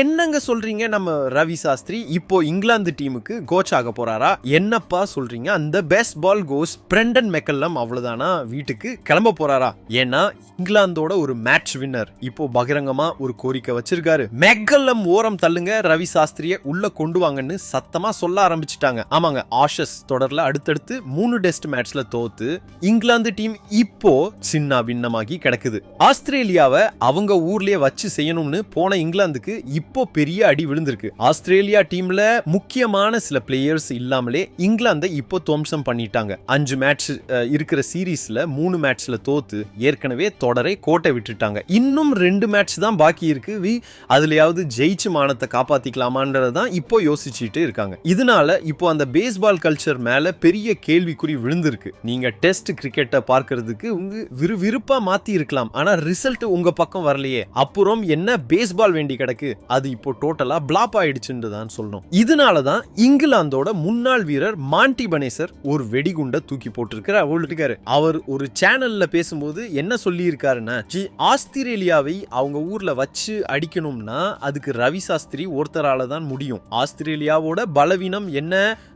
என்னங்க சொல்றீங்க நம்ம ரவி சாஸ்திரி? இப்போ இங்கிலாந்து டீமுக்கு கோச் ஆக போறாரா? என்னப்பா சொல்றீங்க? அந்த best ball goes Brendon McCullum அவ்வளவுதானா? வீட்டுக்கு கிளம்ப போறாரா? ஏன்னா இங்கிலாந்தோட ஒரு மேட்ச் வின்னர் இப்போ பகிரங்கமா ஒரு கோரிக்கை வச்சிருக்காரு. மெக்கல்லம் ஓரம் தள்ளுங்க ரவி சாஸ்திரியை உள்ள கொண்டு வாங்கன்னு சத்தமா சொல்ல ஆரம்பிச்சிட்டாங்க. ஆமாங்க ஆஷஸ் தொடர்ல அடுத்தடுத்து மூணு டெஸ்ட் மேட்ச்ல தோத்து இங்கிலாந்து டீம் இப்போ சின்ன பின்னமாகி கிடக்குது. ஆஸ்திரேலியாவை அவங்க ஊர்லயே வச்சு செய்யணும்னு போன இங்கிலாந்துக்கு இப்போ பெரிய அடி விழுந்திருக்கு. ஆஸ்திரேலியா டீம்ல முக்கியமான சில பிளேயர்ஸ் இல்லாமலே இங்கிலாந்தை இப்போ துவம்சம் பண்ணிட்டாங்க. அஞ்சு மேட்ச் இருக்கிற சீரீஸ்ல மூணு மேட்ச்ல தோத்து ஏற்கனவே தொடரை கோட்டை விட்டுட்டாங்க. இன்னும் ரெண்டு மேட்ச் தான் பாக்கி இருக்கு. வி அதுலயாவது ஜெயிச்சு மானத்தை காப்பாத்திக்கலாமான்றதான் இப்போ யோசிச்சுட்டு இருக்காங்க. இதனால இப்போ அந்த பேஸ்பால் கல்ச்சர் மேல பெரிய கேள்விக்குறி விழுந்திருக்கு. நீங்க டெஸ்ட் கிரிக்கெட்டை பார்க்கறதுக்கு உங்க விறுவிறுப்பா மாத்தி இருக்கலாம். ஆனா ரிசல்ட் உங்க பக்கம் வரலையே. அப்புறம் என்ன பேஸ்பால் வேண்டி கிடக்கு? அது இப்போ டோட்டலாக பிளாப் ஆயிடுச்சுன்னு தான் சொல்லணும். இதனால தான் இங்கிலாந்தோட முன்னாள் வீரர் மாண்டி பனேசர் ஒரு வெடிகுண்டை தூக்கி போட்டிருக்கிறார். இருக்காரு அவர் ஒரு சேனல்ல பேசும்போது என்ன சொல்லியிருக்காருன்னா ஜி ஆஸ்திரேலியாவை அவங்க ஊர்ல வச்சு அடிக்கணும்னா அதுக்கு ரவி சாஸ்திரி ஒருத்தரால தான் முடியும். ஆஸ்திரேலியாவோட பலவீனம் என்ன?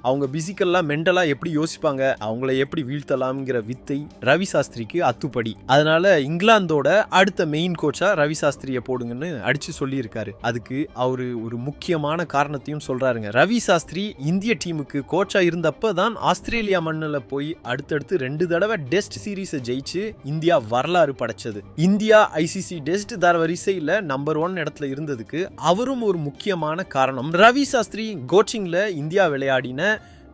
அவங்க பிசிக்கல்லா மென்டலா எப்படி யோசிப்பாங்க? அவங்கள எப்படி வீழ்த்தலாம்ங்கிற வித்தை ரவி சாஸ்திரிக்கு அத்துப்படி. அதனால இங்கிலாந்தோட அடுத்த மெயின் கோச்சா ரவி சாஸ்திரியை போடுங்கன்னு அடிச்சு சொல்லியிருக்காரு. அதுக்கு அவர் ஒரு முக்கியமான காரணத்தையும் சொல்கிறாருங்க ரவி சாஸ்திரி இந்திய டீமுக்கு கோச்சாக இருந்தப்ப தான் ஆஸ்திரேலியா மண்ணில் போய் அடுத்தடுத்து ரெண்டு தடவை டெஸ்ட் சீரீஸை ஜெயிச்சு இந்தியா வரலாறு படைச்சது. இந்தியா ஐசிசி டெஸ்ட் தர வரிசையில் நம்பர் ஒன் இடத்துல இருந்ததுக்கு அவரும் ஒரு முக்கியமான காரணம். ரவி சாஸ்திரி கோச்சிங்கில் இந்தியா விளையாடின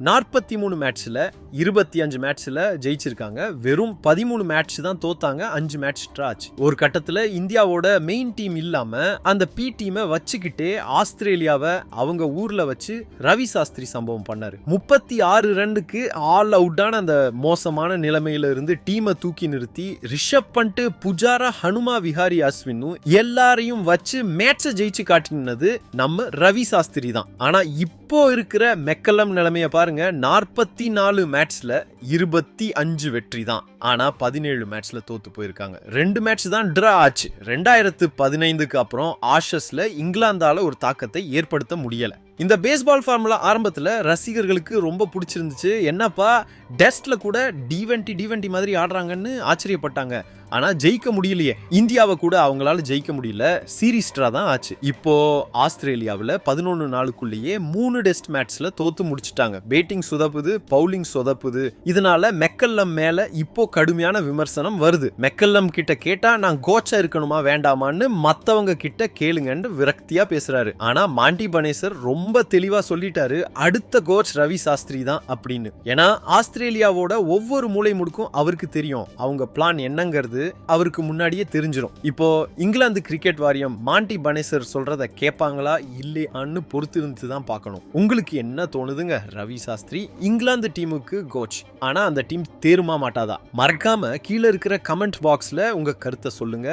நாற்பத்தி மூணு மேட்ச்சில் இருபத்தி அஞ்சு மேட்ச்சில் ஜெயிச்சிருக்காங்க. வெறும் பதிமூணு மேட்ச் தான் தோத்தாங்க அஞ்சு மேட்ச் ட்ராச் ஒரு கட்டத்தில் இந்தியாவோட மெயின் டீம் இல்லாமல் அந்த பி டீமை வச்சுக்கிட்டே ஆஸ்திரேலியாவை அவங்க ஊரில் வச்சு ரவி சாஸ்திரி சம்பவம் பண்ணார். முப்பத்தி ஆறு ரன்னுக்கு ஆல் அவுட்டான அந்த மோசமான நிலைமையில இருந்து டீமை தூக்கி நிறுத்தி ரிஷப் பண்ணிட்டு புஜாரா ஹனுமா விஹாரி அஸ்வினும் எல்லாரையும் வச்சு மேட்சை ஜெயிச்சு காட்டினது நம்ம ரவி சாஸ்திரி தான். ஆனால் இப்போ இருக்கிற மெக்கலம் நிலைமையை பாருங்க. நாற்பத்தி நாலு மேட்ச் மேட்ச்ல இருபத்தி அஞ்சு வெற்றி தான் ஆனா பதினேழு மேட்ச்ல தோத்து போயிருக்காங்க. ரெண்டு மேட்ச் தான் ட்ரா ஆச்சு. ரெண்டாயிரத்து பதினைந்துக்கு அப்புறம் ஆஷஸ்ல இங்கிலாந்தால ஒரு தாக்கத்தை ஏற்படுத்த முடியல. இந்த பேஸ்பால் ஃபார்முலா ஆரம்பத்தில் ரசிகர்களுக்கு ரொம்ப பிடிச்சிருந்துச்சு. என்னப்பா டெஸ்ட்ல கூட டிவெண்டி டிவெண்டி மாதிரி ஆடுறாங்கன்னு ஆச்சரியப்பட்டாங்க. ஆனால் ஜெயிக்க முடியலையே. இந்தியாவை கூட அவங்களால ஜெயிக்க முடியல. சீரிஸ்ட்ரா தான் ஆச்சு. இப்போ ஆஸ்திரேலியாவில் பதினொன்று நாளுக்குள்ளேயே மூணு டெஸ்ட் மேட்ச்ல தோத்து முடிச்சிட்டாங்க. பேட்டிங் சுதப்புது பவுலிங் சொதப்புது. இதனால மெக்கல்லம் மேல இப்போ கடுமையான விமர்சனம் வருது. மெக்கல்லம் கிட்ட கேட்டா நான் கோச்சா இருக்கணுமா வேண்டாமான்னு மத்தவங்க கிட்ட கேளுங்கன்னு விரக்தியா பேசுறாரு. ஆனா மாண்டி பனேசர் ரொம்ப தெளிவா சொல்லிட்டாரு அடுத்த கோச் ரவி சாஸ்திரி தான் அப்படின்னு. ஏன்னா ஆஸ்திரேலியாவோட ஒவ்வொரு மூளை முடுக்கும் அவருக்கு தெரியும். அவங்க பிளான் என்னங்கிறது அவருக்கு முன்னாடியே தெரிஞ்சிடும் இப்போ இங்கிலாந்து கிரிக்கெட் வாரியம் மாண்டி பனேசர் சொல்றத கேட்பாங்களா இல்லையான்னு பொறுத்து இருந்து தான் பார்க்கணும். உங்களுக்கு என்ன தோணுதுங்க? ரவி சாஸ்திரி இங்கிலாந்து டீமுக்கு கோச். ஆனா அந்த டீம் தேருமா மாட்டாதா. மறக்காம கீழே இருக்கிற கமெண்ட் பாக்ஸ்ல உங்க கருத்தை சொல்லுங்க.